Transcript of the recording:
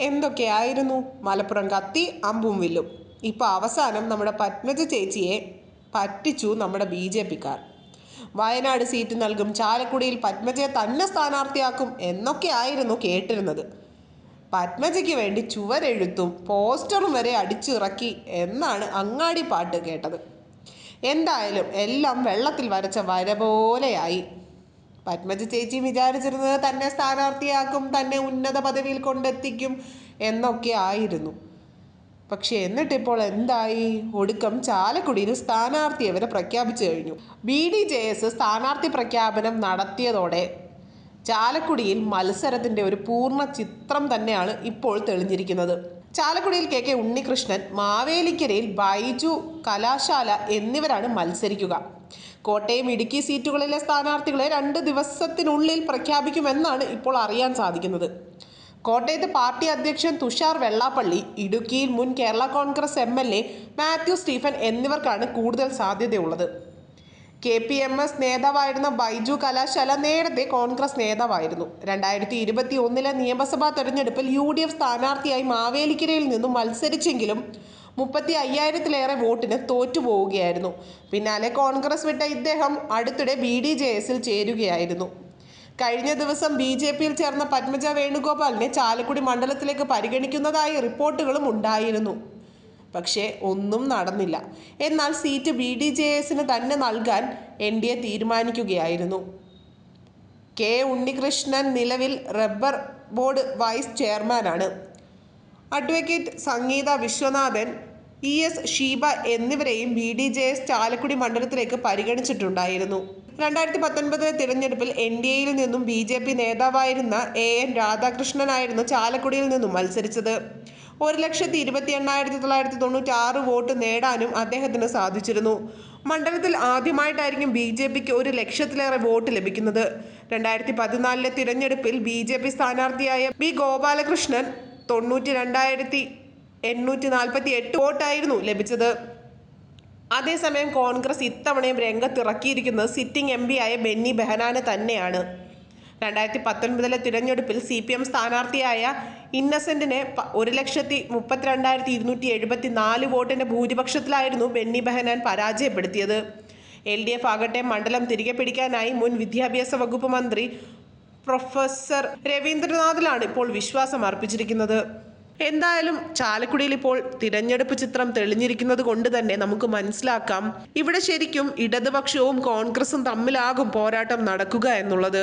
എന്തൊക്കെയായിരുന്നു? മലപ്പുറം കത്തി അമ്പും വില്ലും. ഇപ്പോൾ അവസാനം നമ്മുടെ പത്മജ ചേച്ചിയെ പറ്റിച്ചു നമ്മുടെ ബി ജെ പിക്കാർ. വയനാട് സീറ്റ് നൽകും ചാലക്കുടിയിൽ പത്മജയെ തന്നെ സ്ഥാനാർത്ഥിയാക്കും എന്നൊക്കെയായിരുന്നു കേട്ടിരുന്നത്. പത്മജയ്ക്ക് വേണ്ടി ചുവരെഴുത്തും പോസ്റ്ററും വരെ അടിച്ചിറക്കി എന്നാണ് അങ്ങാടി പാട്ട് കേട്ടത്. എന്തായാലും എല്ലാം വെള്ളത്തിൽ വരച്ച വര പോലെയായി. പത്മജ ചേച്ചി വിചാരിച്ചിരുന്നത് തന്നെ സ്ഥാനാർത്ഥിയാക്കും തന്നെ ഉന്നത പദവിയിൽ കൊണ്ടെത്തിക്കും എന്നൊക്കെ ആയിരുന്നു. പക്ഷെ എന്നിട്ടിപ്പോൾ എന്തായി? ഒടുക്കം ചാലക്കുടിയിൽ സ്ഥാനാർത്ഥി അവരെ പ്രഖ്യാപിച്ചു കഴിഞ്ഞു. ബി ഡി ജെ എസ് സ്ഥാനാർത്ഥി പ്രഖ്യാപനം നടത്തിയതോടെ ചാലക്കുടിയിൽ മത്സരത്തിന്റെ ഒരു പൂർണ ചിത്രം തന്നെയാണ് ഇപ്പോൾ തെളിഞ്ഞിരിക്കുന്നത്. ചാലക്കുടിയിൽ കെ കെ ഉണ്ണികൃഷ്ണൻ മാവേലിക്കരയിൽ ബൈജു കലാശാല എന്നിവരാണ് മത്സരിക്കുക. കോട്ടയം ഇടുക്കി സീറ്റുകളിലെ സ്ഥാനാർത്ഥികളെ രണ്ട് ദിവസത്തിനുള്ളിൽ പ്രഖ്യാപിക്കുമെന്നാണ് ഇപ്പോൾ അറിയാൻ സാധിക്കുന്നത്. കോട്ടയത്ത് പാർട്ടി അധ്യക്ഷൻ തുഷാർ വെള്ളാപ്പള്ളി ഇടുക്കിയിൽ മുൻ കേരള കോൺഗ്രസ് എം മാത്യു സ്റ്റീഫൻ എന്നിവർക്കാണ് കൂടുതൽ സാധ്യതയുള്ളത്. കെ പി എം എസ് നേതാവായിരുന്ന ബൈജു കലാശാല നേരത്തെ കോൺഗ്രസ് നേതാവായിരുന്നു. രണ്ടായിരത്തി ഇരുപത്തി ഒന്നിലെ നിയമസഭാ തെരഞ്ഞെടുപ്പിൽ യു ഡി എഫ് സ്ഥാനാർത്ഥിയായി മാവേലിക്കരയിൽ നിന്നും മത്സരിച്ചെങ്കിലും മുപ്പത്തി അയ്യായിരത്തിലേറെ വോട്ടിന് തോറ്റുപോവുകയായിരുന്നു. പിന്നാലെ കോൺഗ്രസ് വിട്ട ഇദ്ദേഹം അടുത്തിടെ ബി ഡി ജെ എസിൽ ചേരുകയായിരുന്നു. കഴിഞ്ഞ ദിവസം ബി ജെ പിയിൽ ചേർന്ന പത്മജ വേണുഗോപാലിനെ ചാലക്കുടി മണ്ഡലത്തിലേക്ക് പരിഗണിക്കുന്നതായി റിപ്പോർട്ടുകളും ഉണ്ടായിരുന്നു. പക്ഷേ ഒന്നും നടന്നില്ല. എന്നാൽ സീറ്റ് ബി ഡി ജെ എസിന് തന്നെ നൽകാൻ എൻ ഡി എ തീരുമാനിക്കുകയായിരുന്നു. കെ ഉണ്ണികൃഷ്ണൻ നിലവിൽ റബ്ബർ ബോർഡ് വൈസ് ചെയർമാനാണ്. Advocate Sangeetha Viswanathan E S Sheeba എന്നിവരെയും B D J S Chalakudy മണ്ഡലത്തിലേക്ക് പരിഗണിച്ചിട്ടുണ്ടായിരുന്നു. രണ്ടായിരത്തി പത്തൊൻപതിലെ തിരഞ്ഞെടുപ്പിൽ എൻ ഡി എയിൽ നിന്നും ബി ജെ പി നേതാവായിരുന്ന എ എൻ രാധാകൃഷ്ണനായിരുന്നു ചാലക്കുടിയിൽ നിന്നും മത്സരിച്ചത്. ഒരു ലക്ഷത്തി ഇരുപത്തി എണ്ണായിരത്തി തൊള്ളായിരത്തി തൊണ്ണൂറ്റി ആറ് വോട്ട് നേടാനും അദ്ദേഹത്തിന് സാധിച്ചിരുന്നു. മണ്ഡലത്തിൽ ആദ്യമായിട്ടായിരിക്കും ബി ജെ പിക്ക് ഒരു ലക്ഷത്തിലേറെ വോട്ട് ലഭിക്കുന്നത്. രണ്ടായിരത്തി പതിനാലിലെ തിരഞ്ഞെടുപ്പിൽ ബി ജെ പി സ്ഥാനാർത്ഥിയായ ബി ഗോപാലകൃഷ്ണൻ തൊണ്ണൂറ്റി രണ്ടായിരത്തി എണ്ണൂറ്റി നാൽപ്പത്തി എട്ട് വോട്ടായിരുന്നു ലഭിച്ചത്. അതേസമയം കോൺഗ്രസ് ഇത്തവണയും രംഗത്തിറക്കിയിരിക്കുന്നത് സിറ്റിംഗ് എം ആയ ബെന്നി ബെഹനാന് തന്നെയാണ്. രണ്ടായിരത്തി പത്തൊൻപതിലെ തിരഞ്ഞെടുപ്പിൽ സി പി എം സ്ഥാനാർത്ഥിയായ ഇന്നസെന്റിനെ ഒരു ലക്ഷത്തി മുപ്പത്തിരണ്ടായിരത്തി ഇരുന്നൂറ്റി എഴുപത്തി നാല് വോട്ടിന്റെ ഭൂരിപക്ഷത്തിലായിരുന്നു ബെന്നി ബെഹനാൻ പരാജയപ്പെടുത്തിയത്. എൽ ഡി എഫ് ആകട്ടെ മണ്ഡലം തിരികെ പിടിക്കാനായി മുൻ വിദ്യാഭ്യാസ വകുപ്പ് മന്ത്രി പ്രൊഫസർ രവീന്ദ്രനാഥിലാണ് ഇപ്പോൾ വിശ്വാസം അർപ്പിച്ചിരിക്കുന്നത്. എന്തായാലും ചാലക്കുടിയിൽ ഇപ്പോൾ തിരഞ്ഞെടുപ്പ് ചിത്രം തെളിഞ്ഞിരിക്കുന്നത് കൊണ്ട് തന്നെ നമുക്ക് മനസ്സിലാക്കാം. ഇവിടെ ശരിക്കും ഇടതുപക്ഷവും കോൺഗ്രസും തമ്മിലാകും പോരാട്ടം നടക്കുക എന്നുള്ളത്.